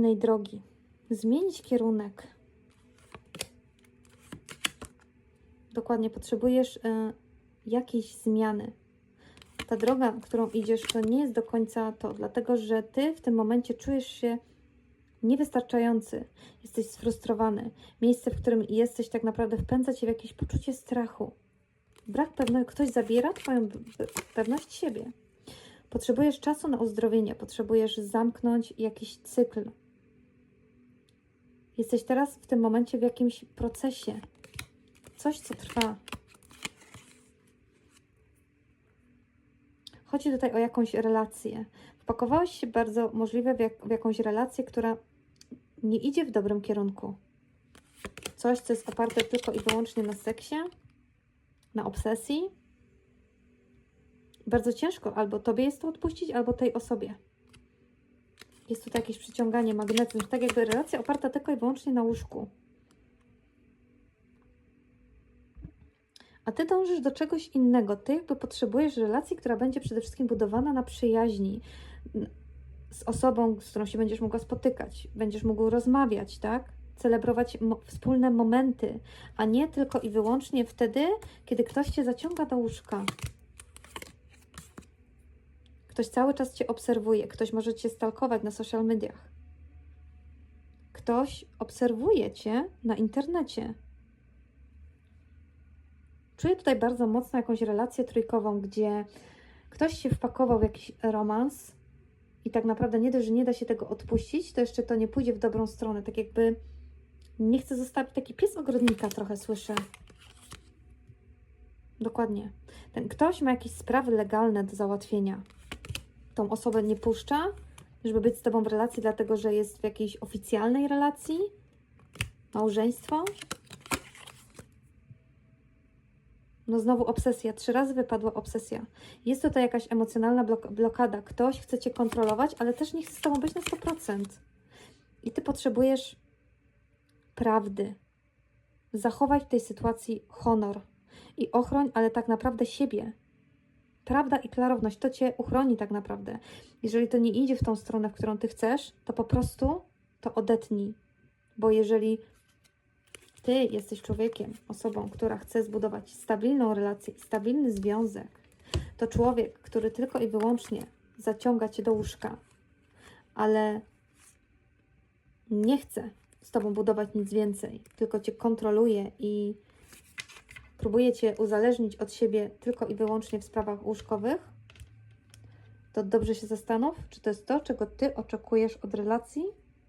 innej drogi, zmienić kierunek. Dokładnie, potrzebujesz y, jakiejś zmiany. Ta droga, którą idziesz, to nie jest do końca to, dlatego że ty w tym momencie czujesz się niewystarczający, jesteś sfrustrowany. Miejsce, w którym jesteś, tak naprawdę wpędza cię w jakieś poczucie strachu. Brak pewności, ktoś zabiera Twoją pewność siebie. Potrzebujesz czasu na uzdrowienie, potrzebujesz zamknąć jakiś cykl. Jesteś teraz w tym momencie w jakimś procesie, coś, co trwa. Chodzi tutaj o jakąś relację. Wpakowałeś się bardzo możliwe w, jak, w jakąś relację, która nie idzie w dobrym kierunku. Coś, co jest oparte tylko i wyłącznie na seksie, na obsesji. Bardzo ciężko albo tobie jest to odpuścić, albo tej osobie. Jest tutaj jakieś przyciąganie, magnetyzm, tak jakby relacja oparta tylko i wyłącznie na łóżku. A ty dążysz do czegoś innego. Ty jakby potrzebujesz relacji, która będzie przede wszystkim budowana na przyjaźni z osobą, z którą się będziesz mogła spotykać, będziesz mógł rozmawiać, tak? Celebrować mo- wspólne momenty, a nie tylko i wyłącznie wtedy, kiedy ktoś cię zaciąga do łóżka. Ktoś cały czas cię obserwuje, ktoś może cię stalkować na social mediach. Ktoś obserwuje cię na internecie. Czuję tutaj bardzo mocno jakąś relację trójkową, gdzie ktoś się wpakował w jakiś romans i tak naprawdę nie dość, że nie da się tego odpuścić, to jeszcze to nie pójdzie w dobrą stronę. Tak jakby nie chce zostawić taki pies ogrodnika trochę słyszę. Dokładnie. Ten ktoś ma jakieś sprawy legalne do załatwienia. Tą osobę nie puszcza, żeby być z tobą w relacji, dlatego że jest w jakiejś oficjalnej relacji. Małżeństwo. No znowu obsesja. Trzy razy wypadła obsesja. Jest tutaj jakaś emocjonalna blok blokada. Ktoś chce cię kontrolować, ale też nie chce z tobą być na 100%. I ty potrzebujesz prawdy. Zachowaj w tej sytuacji honor i ochroń, ale tak naprawdę siebie. Prawda i klarowność to cię uchroni tak naprawdę. Jeżeli to nie idzie w tą stronę, w którą ty chcesz, to po prostu to odetnij. Bo jeżeli ty jesteś człowiekiem, osobą, która chce zbudować stabilną relację, stabilny związek, to człowiek, który tylko i wyłącznie zaciąga cię do łóżka, ale nie chce z tobą budować nic więcej, tylko cię kontroluje i próbuje cię uzależnić od siebie tylko i wyłącznie w sprawach łóżkowych, to dobrze się zastanów, czy to jest to, czego ty oczekujesz od relacji,